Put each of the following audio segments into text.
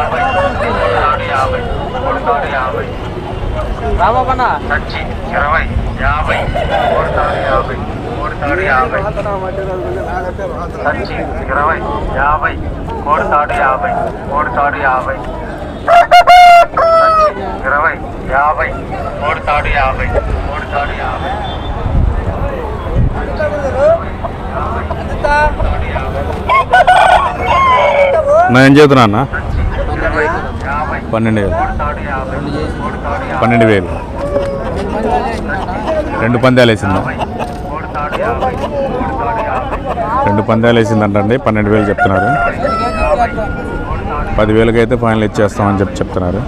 యాభై కొడతాడు యాభై రామప్పన్న సచ్చి ఇరవై యాభై కొడతాడు యాభై కొడతాడు యాభై సచ్చి ఇరవై యాభై కొడతాడు యాభై కొడతాడు యాభై ఇరవై యాభై కొడతాడు యాభై కొడతాడు యాభై నా ఏం చేస్తున్నా అన్న ఇరవై యాభై పన్నెండు వేలు. పన్నెండు వేలు. రెండు పందాలు వేసిందా? రెండు పందాలు వేసిందంటండి. పన్నెండు వేలు చెప్తున్నారు. పదివేలకి అయితే ఫైనల్ ఇచ్చేస్తామని చెప్పి చెప్తున్నారు.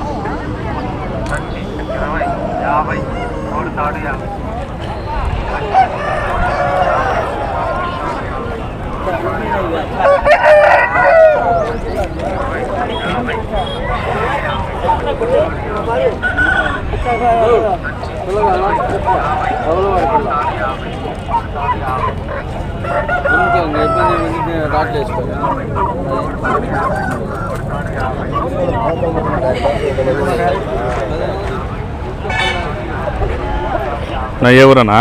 Yeah. ఇరవై యాభై కొడతాడు నా ఎవరన్నా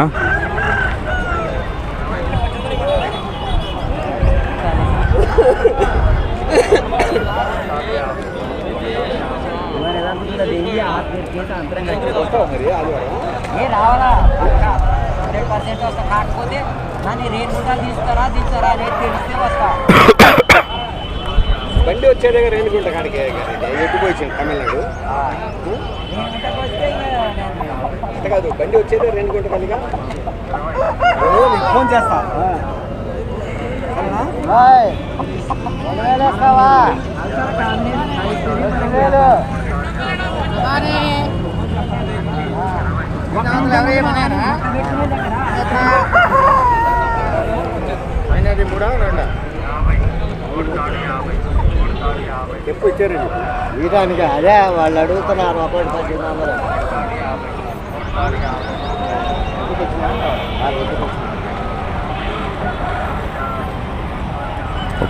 ఏ రావాలా? పక్కా. హండ్రెడ్ పర్సెంట్ వస్తా. కాకపోతే నన్ను రేట్ కూడా తీస్తారా తీస్తారా రేట్ తెలిస్తే వస్తా. బండి వచ్చేదే రేణుగుంట కాడికి? ఎట్టుకోవచ్చు తమిళనాడు? రేణుగుంటకు వస్తే ఇంకా నేను అంతే కాదు బండి వచ్చేదే కాడిగా ఫోన్ చేస్తా. అయినది మూడా రెండా? వీటానికి అదే వాళ్ళు అడుగుతున్నారు ఒకటి వందలు.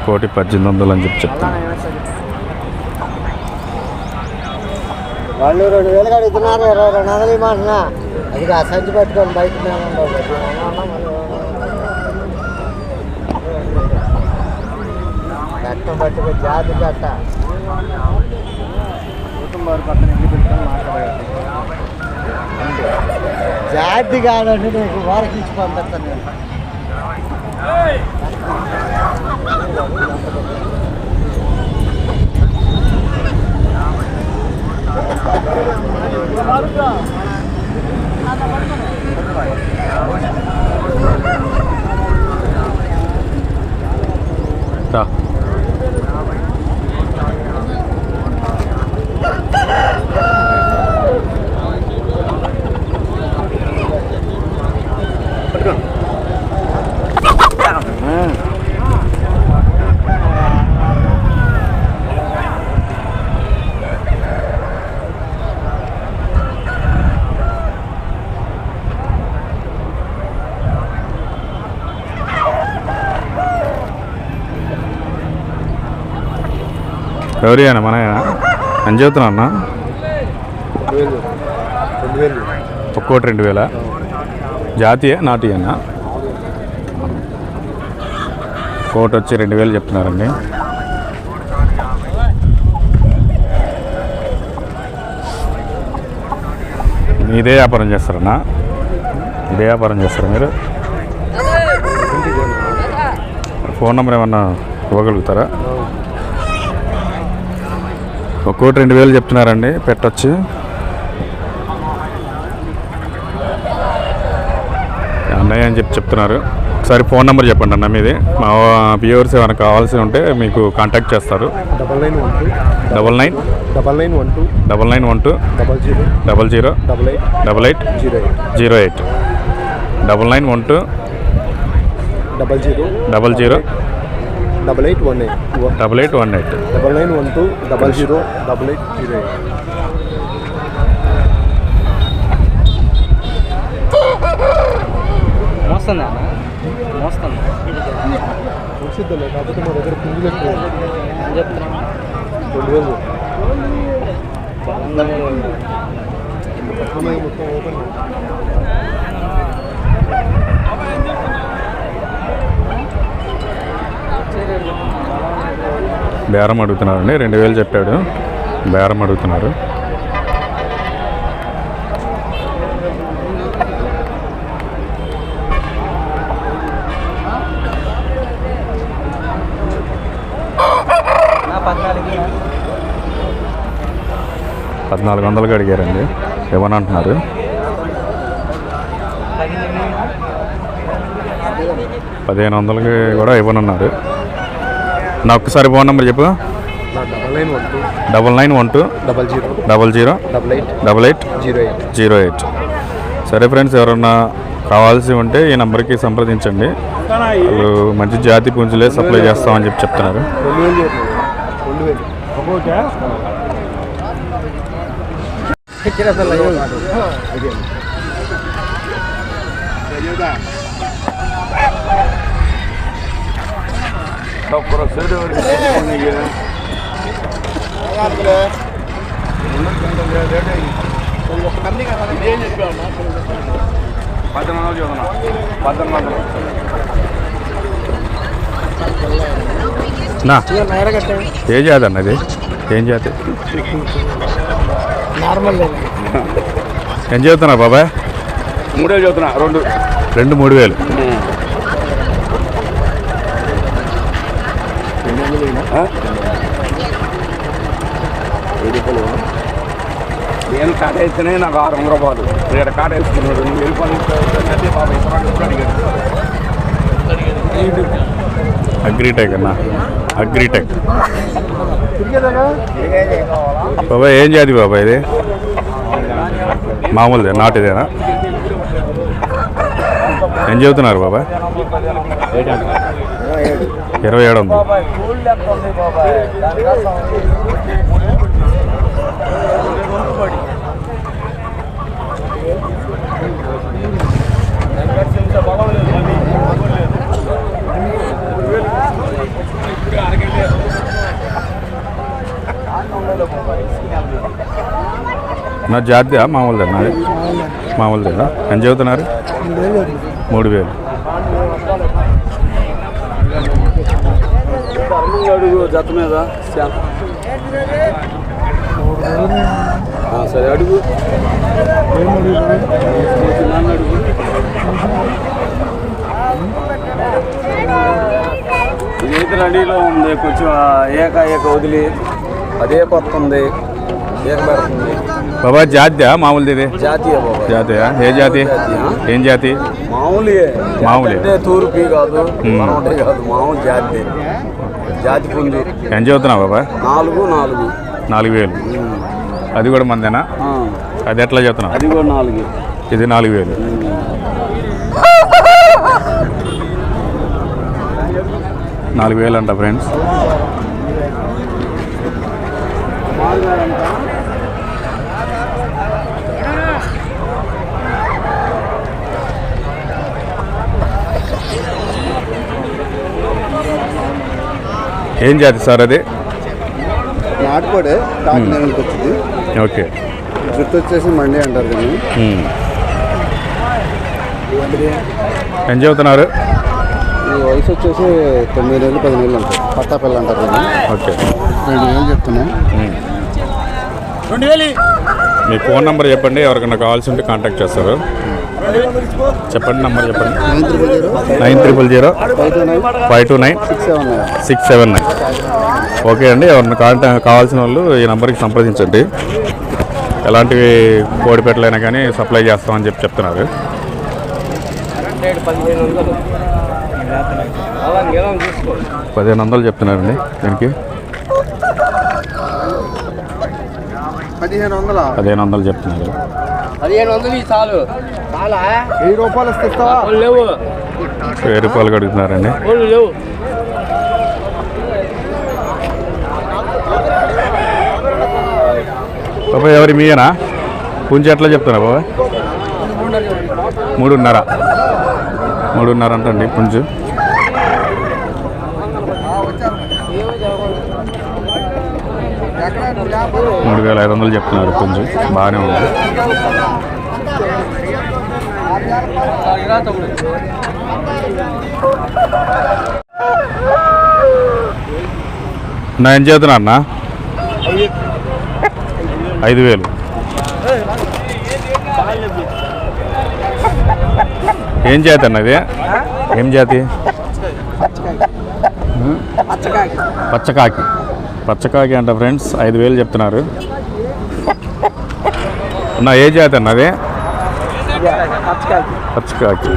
కోటి పద్దెనిమిది వందలు అని చెప్పి చెప్తాను వాళ్ళు రెండు వేలు అడుగుతున్నారు ఇరవై రెండు వందలు ఇవ్వమంటున్నా. అది ఆ సంచి పట్టుకొని బయట. కట్టం పట్టుకో జాతి కట్ట. జాతి కాదండి నీకు వారికి ఇచ్చి పంపిస్తాను నేను. 자 ఎవరి అన్న మన అని చెబుతున్నా అన్న. ఒక్కోటి రెండు వేల? జాతీయ? నాటి అన్న కోట్ వచ్చి రెండు వేలు చెప్తున్నారండి. ఇదే వ్యాపారం చేస్తారన్నా? ఇదే వ్యాపారం చేస్తారా మీరు? ఫోన్ నెంబర్ ఏమన్నా ఇవ్వగలుగుతారా? ఒక్కోటి రెండు వేలు చెప్తున్నారండి పెట్టచ్చు. అన్నయ్య అని చెప్పి చెప్తున్నారు. ఒకసారి ఫోన్ నెంబర్ చెప్పండి అన్న మీది. మా వ్యూవర్స్ ఏమైనా కావాల్సి ఉంటే మీకు కాంటాక్ట్ చేస్తారు. Double nine one two. Double nine. Double nine one two. Double nine one two. Double zero. Double zero. Double eight. Double eight. Zero eight. Zero eight. Double nine one two. Double zero. Double zero. Double eight one eight. Double eight one eight. Double nine one two double zero double eight zero eight. మోస్తుందా మోస్తుంది. వచ్చిద్దాం కాకపోతే మా దగ్గర పుంజులు ఎక్కువ అని చెప్తున్నా రెండు వేలు. బేరం అడుగుతున్నారండి. రెండు వేలు చెప్పాడు. బేరం అడుగుతున్నారు. పద్నాలుగు వందలకి అడిగారండి. ఇవ్వనంటున్నారు పదిహేను వందలకి కూడా ఇవ్వనున్నారు. నా ఒక్కసారి ఫోన్ నెంబర్ చెప్పు. Double nine one two. Double zero. Double zero. Double eight. Double eight. Zero eight. Zero eight. సరే ఫ్రెండ్స్ ఎవరన్నా కావాల్సి ఉంటే ఈ నెంబర్కి సంప్రదించండి. వాళ్ళు మంచి జాతి పుంజులే సప్లై చేస్తామని చెప్పి చెప్తున్నారు. చదువుతున్నా నా. ఏ జాతి అన్నది ఏం జాతి నార్మల్ ఏం చెబుతున్నావు బాబాయ్? మూడే చదువుతున్నా రెండు. రెండు మూడు వేలు. నేను కాట వేస్తేనే నాకు ఆరు వందల రూపాయలు. ఇక్కడ కాట వేసుకున్నాడు. నువ్వు వెళ్ళిపోయి బాబా ఇతరులు అడిగాడు అగ్రిటెక్ అన్న అగ్రిటెక్ బాబాయ్ ఏం జాతి బాబాయ్ ఇది? మామూలుదే నాటిదేనా? ఏం చెబుతున్నారు బాబాయ్? ఇరవై ఏడు ఉంది నా జాతి మామూలుదే నాది. మామూలుదేనా? ఎంత చెబుతున్నారు మూడు వేలు అడుగు జత మీద సరే అడుగు. నన్ను అడుగు. ఇదైతే రెడీలో ఉంది కొంచెం ఏక ఏక వదిలి అదే కొత్త ఉంది బాబా జాతి మామూలుది ఇది? జాతీయ బాబా. జాతి ఏ జాతి? ఏం జాతి? మామూలే. అంటే తూర్పు కాదు కాదు మామూలు జాతి. జాతి పుంజు. ఎంత చెబుతున్నావు బాబా? నాలుగు నాలుగు. నాలుగు వేలు. అది కూడా మందేనా? అది ఎట్లా చెప్తున్నావు అది కూడా నాలుగు. ఇది నాలుగు వేలు. నాలుగు వేలు అంట ఫ్రెండ్స్. ఏం జాతి సార్ అది? నాటుకోడే కాకినాడకి వచ్చింది. ఓకే. జుట్టు వచ్చేసి మండి అంటారు కానీ. ఏం చెబుతున్నారు ఈ వయసు వచ్చేసి తొమ్మిది నెలలు పది నెలలు ఉంటాయి పట్టా పిల్ల అంటారు ఓకే. రెండు వేలు చెప్తున్నా. మీ ఫోన్ నెంబర్ చెప్పండి ఎవరికైనా కావాల్సి ఉంటే కాంటాక్ట్ చేస్తారు. చెప్పండి నెంబర్ చెప్పండి. Nine triple zero five two nine six seven nine. Six seven nine okay అండి ఎవరిని కాంటాక్ట్ కావాల్సిన వాళ్ళు ఈ నెంబర్కి సంప్రదించండి. ఎలాంటివి కోడిపెట్టలైనా కానీ సప్లై చేస్తామని చెప్పి చెప్తున్నారు. పదిహేను వందలు చెప్తున్నారండి దీనికి. పదిహేను వందల? పదిహేను వందలు చెప్తున్నారు. పదిహేను వందలు చాలు. చాలా? వెయ్యి రూపాయలు ఇస్తావా? లేవు. వెయ్యి రూపాయలు అడుగుతున్నారండి. వాళ్ళు లేవు. బాబాయ్ ఎవరి మీయేనా? పుంజి ఎట్లా చెప్తున్నా బాబాయ్? మూడున్నర. మూడున్నర అంటండి పుంజు. మూడు వేల ఐదు వందలు చెప్తున్నారు పుంజు బాగానే ఉంది. నా ఏం చేస్తున్నా అన్న? ఐదు వేలు. ఏం జాతి అన్నది ఏం జాతి? పచ్చకాకి. పచ్చకాకి అంట ఫ్రెండ్స్ ఐదు వేలు చెప్తున్నారు. నా ఏ జాతి అన్నది పచ్చకాకి.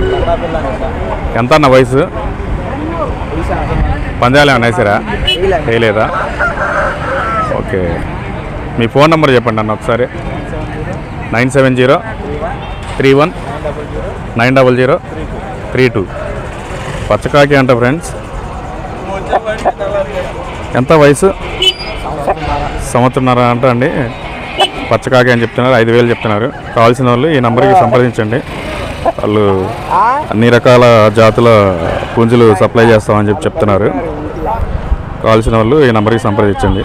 ఎంత అన్న వయసు? పందాలు ఏమన్నా వేసారా? వేయలేదా? ఓకే. మీ ఫోన్ నెంబర్ చెప్పండి అన్న ఒకసారి. Nine seven zero three one nine double zero three two. పచ్చకాకి అంట ఫ్రెండ్స్ ఎంత వయసు? సంవత్సరంన్నర అంట అండి. పచ్చకాకి అని చెప్తున్నారు ఐదు వేలు చెప్తున్నారు. కావాల్సిన వాళ్ళు ఈ నెంబర్కి సంప్రదించండి. వాళ్ళు అన్ని రకాల జాతుల పుంజులు సప్లై చేస్తామని చెప్పి చెప్తున్నారు. కావాల్సిన వాళ్ళు ఈ నెంబర్కి సంప్రదించండి.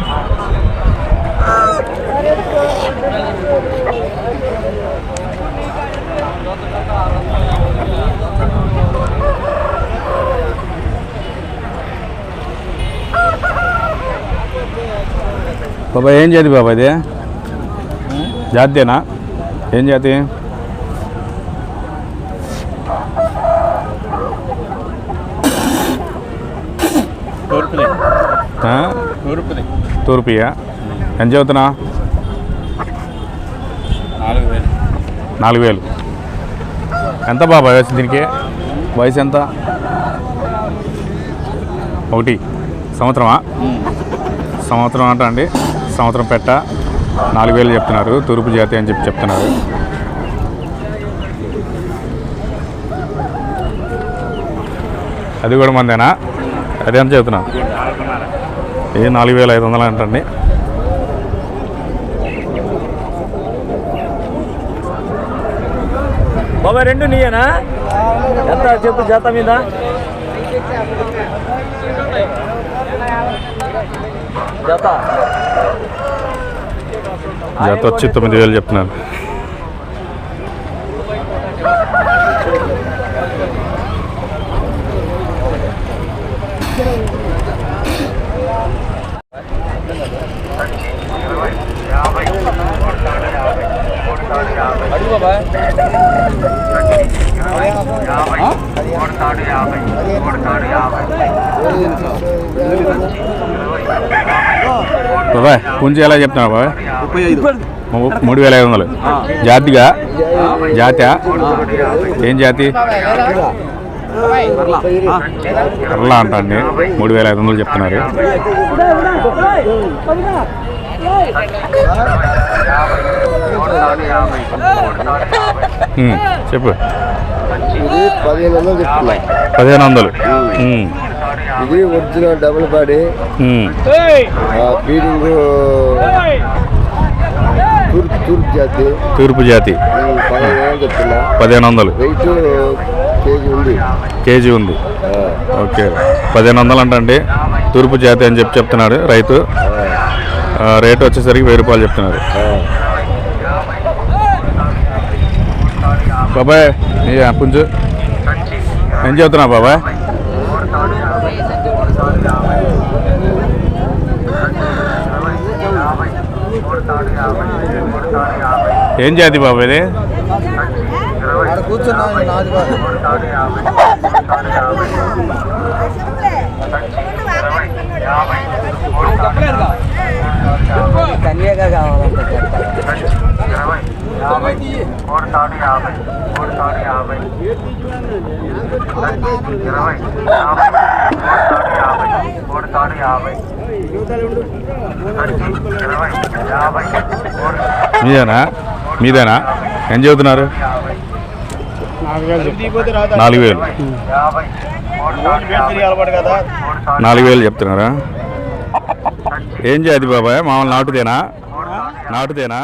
బాబా ఏం జాతి బాబా ఇది? జాతేనా? ఏం జాతి? తూర్పుయా? ఎంత చదువుతున్నా? నాలుగు వేలు. ఎంత బాబా వయసు దీనికి? వయసు ఎంత? ఒకటి. సంవత్సరమా? సంవత్సరం అంట అండి. సంవత్సరం పెట్ట నాలుగు వేలు చెప్తున్నారు. తూర్పు జాతి అని చెప్పి చెప్తున్నారు. అది కూడా మందేనా? అదే అని చెప్తున్నా ఏ నాలుగు వేల ఐదు వందలు అంటండి. బాబా రెండు నీయేనా? ఎంత చెప్పు జాత మీద? జాత. జత వచ్చి తొమ్మిది వేలు చెప్తున్నారు అడుగు బాబాయ్ పుంజి ఎలా చెప్తున్నా మూడు వేల ఐదు వందలు. జాతిగా? జాతి? ఏం జాతి? కర్లా అంట అండి మూడు వేల ఐదు వందలు చెప్తున్నారు. చెప్పు. పదిహేను వందలు ఇది ఒరిజినల్ డబుల్ బాడీ. ఫీడింగ్ తూర్పు తూర్పు జాతి. తూర్పు జాతి. పదిహేను వందలు చెప్తున్నా. పదిహేను వందలు. వెయిట్ కేజీ ఉంది. కేజీ ఉంది. ఓకే. పదిహేను వందలు అంటండి. తూర్పు జాతి అని చెప్పి చెప్తున్నాడు రైతు. ఆ, రేటు వచ్చేసరికి వెయ్యి రూపాయలు చెప్తున్నారు. బాబాయ్ నీ పుంజు. ఏం చెబుతున్నావు బాబాయ్? ఏం జాతి బాబాయ్ ఇది కన్యగా కావాలంటే మీదేనా? మీదేనా? ఏం చదువుతున్నారు? నాలుగు వేలు. నాలుగు వేలు చెప్తున్నారా? ఏం చేయదు బాబాయ్? మామూలు నాటుదేనా? నాటుదేనా?